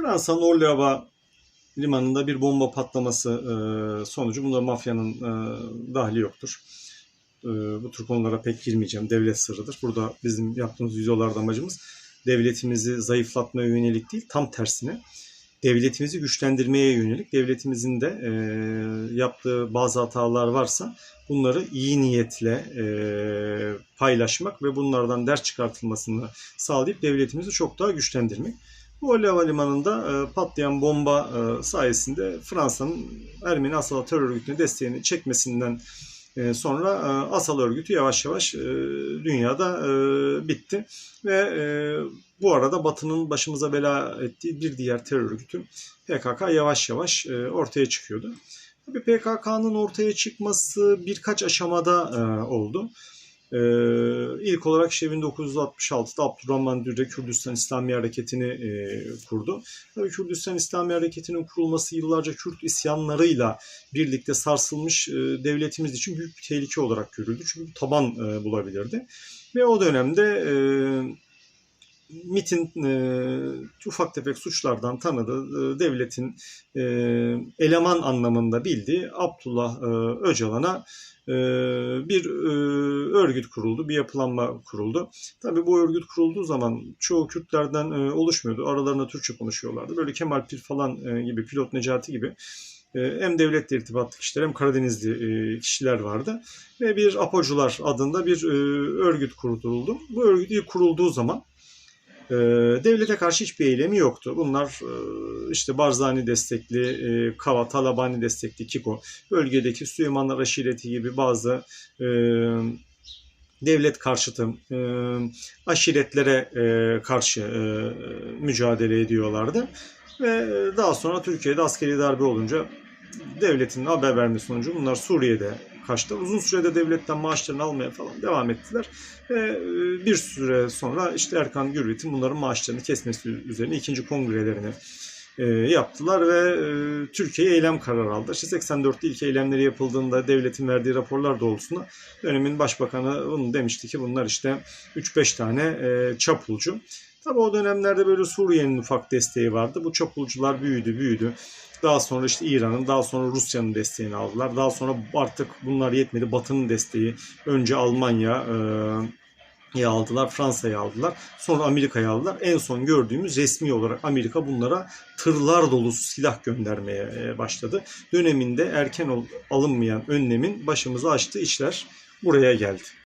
Fransa'nın Orlyava limanında bir bomba patlaması e, sonucu bunda mafyanın e, dahli yoktur. E, bu tür konulara pek girmeyeceğim. Devlet sırrıdır. Burada bizim yaptığımız videolarda amacımız devletimizi zayıflatmaya yönelik değil, tam tersine devletimizi güçlendirmeye yönelik. Devletimizin de e, yaptığı bazı hatalar varsa bunları iyi niyetle e, paylaşmak ve bunlardan ders çıkartılmasını sağlayıp devletimizi çok daha güçlendirmek. Bu Havalimanı'nda e, patlayan bomba e, sayesinde Fransa'nın Ermeni Asal terör örgütüne desteğini çekmesinden e, sonra e, Asal örgütü yavaş yavaş e, dünyada e, bitti ve e, bu arada Batı'nın başımıza bela ettiği bir diğer terör örgütü PKK yavaş yavaş e, ortaya çıkıyordu. Tabii PKK'nın ortaya çıkması birkaç aşamada e, oldu. Ee, ilk olarak işte 1966'da Abdurrahman Dürre Kürdistan İslami Hareketi'ni e, kurdu. Tabii Kürdistan İslami Hareketi'nin kurulması yıllarca Kürt isyanlarıyla birlikte sarsılmış e, devletimiz için büyük bir tehlike olarak görüldü. Çünkü taban e, bulabilirdi. Ve o dönemde e, MIT'in e, ufak tefek suçlardan tanıdığı e, devletin e, eleman anlamında bildiği Abdullah e, Öcalan'a e, bir e, örgüt kuruldu, bir yapılanma kuruldu. Tabii bu örgüt kurulduğu zaman çoğu Kürtlerden e, oluşmuyordu. Aralarında Türkçe konuşuyorlardı. Böyle Kemal Pir falan e, gibi, Pilot Necati gibi e, hem devletle irtibatlı kişiler hem Karadenizli e, kişiler vardı. Ve bir Apocular adında bir e, örgüt kuruldu. Bu örgüt ilk kurulduğu zaman e, devlete karşı hiçbir eylemi yoktu. Bunlar e, işte Barzani destekli, e, Kava, Talabani destekli Kiko, bölgedeki Süleymanlar aşireti gibi bazı e, devlet karşıtı aşiretlere karşı mücadele ediyorlardı. Ve daha sonra Türkiye'de askeri darbe olunca devletin haber vermesi sonucu bunlar Suriye'de kaçtı. Uzun sürede devletten maaşlarını almaya falan devam ettiler. Ve e, bir süre sonra işte Erkan Gürvit'in bunların maaşlarını kesmesi üzerine ikinci kongrelerini e, yaptılar ve e, Türkiye eylem kararı aldı. İşte 84'te ilk eylemleri yapıldığında devletin verdiği raporlar doğrultusunda dönemin başbakanı bunu demişti ki bunlar işte 3-5 tane çapulcu. Tabii o dönemlerde böyle Suriye'nin ufak desteği vardı. Bu çapulcular büyüdü, büyüdü. Daha sonra işte İran'ın, daha sonra Rusya'nın desteğini aldılar. Daha sonra artık bunlar yetmedi. Batı'nın desteği. Önce Almanya e, aldılar, Fransa'yı aldılar. Sonra Amerika'yı aldılar. En son gördüğümüz resmi olarak Amerika bunlara tırlar dolusu silah göndermeye başladı. Döneminde erken alınmayan önlemin başımıza açtığı işler buraya geldi.